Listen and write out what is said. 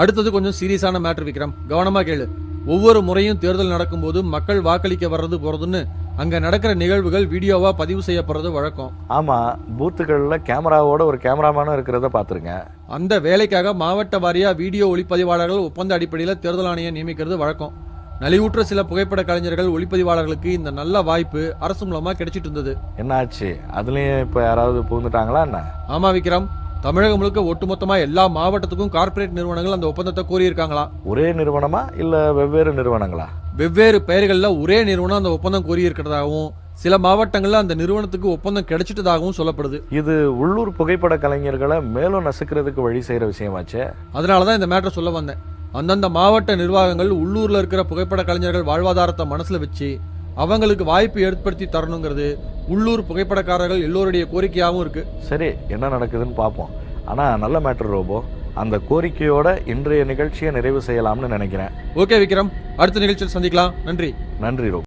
அடுத்தது கொஞ்சம் சீரியஸான மேட்ரு விக்ரம். கவனமா கேளு. ஒவ்வொரு முறையும் தேர்தல் நடக்கும்போது மக்கள் வாக்களிக்க வர்றது போறதுன்னு அங்க நடக்கிற நிகழ்வுகள் வீடியோவா பதிவு செய்யப்படுறது வழக்கம். ஆமாம் பூத்துகளில் கேமராவோட ஒரு கேமராமேனும் இருக்கிறத பார்த்துருக்கேன் அந்த வேலைக்காக மாவட்ட வாரியா வீடியோ ஒளிப்பதிவாளர்கள் ஒப்பந்த அடிப்படையில் தேர்தல் ஆணையம் நியமிக்கிறது வழக்கம். நலிவுற்ற சில புகைப்பட கலைஞர்கள் ஒளிப்பதிவாளர்களுக்கு இந்த நல்ல வாய்ப்பு அரசு மூலமா கிடைச்சிட்டு இருந்தது. என்னாச்சு? அதுலேயும் இப்போ யாராவது புகுந்துட்டாங்களா என்ன? ஆமா விக்ரம். தமிழகம் முழுக்க ஒட்டுமொத்தமா எல்லா மாவட்டத்துக்கும் கார்ப்பரேட் நிறுவனங்கள் அந்த ஒப்பந்தத்தை கோரியிருக்காங்களா? ஒரே நிறுவனமா இல்லை வெவ்வேறு நிறுவனங்களா? வெவ்வேறு பெயர்கள்ல ஒரே நிறுவனம் அந்த ஒப்பந்தம் கோரியிருக்கிறதாகவும் சில மாவட்டங்கள்ல அந்த நிறுவனத்துக்கு ஒப்பந்தம் கிடைச்சிட்டதாகவும் சொல்லப்படுது. இது உள்ளூர் புகைப்பட கலைஞர்களை மேலும் நசுக்கிறதுக்கு வழி செய்கிற விஷயமாச்சே? அதனாலதான் இந்த மேட்டரை சொல்ல வந்தேன். அந்தந்த மாவட்ட நிர்வாகங்கள் உள்ளூர்ல இருக்கிற புகைப்பட கலைஞர்கள் வாழ்வாதாரத்தை மனசுல வச்சு அவங்களுக்கு வாய்ப்பு ஏற்படுத்தி தரணுங்கிறது உள்ளூர் புகைப்படக்காரர்கள் எல்லோருடைய கோரிக்கையாகவும் இருக்கு. சரி என்ன நடக்குதுன்னு பார்ப்போம் ஆனால் நல்ல மேட்டர் ரோபோ அந்த கோரிக்கையோட இன்றைய நிகழ்ச்சியை நிறைவு செய்யலாம்னு நினைக்கிறேன். ஓகே விக்ரம். அடுத்த நிகழ்ச்சியில் சந்திக்கலாம். நன்றி. நன்றி ரோபோ.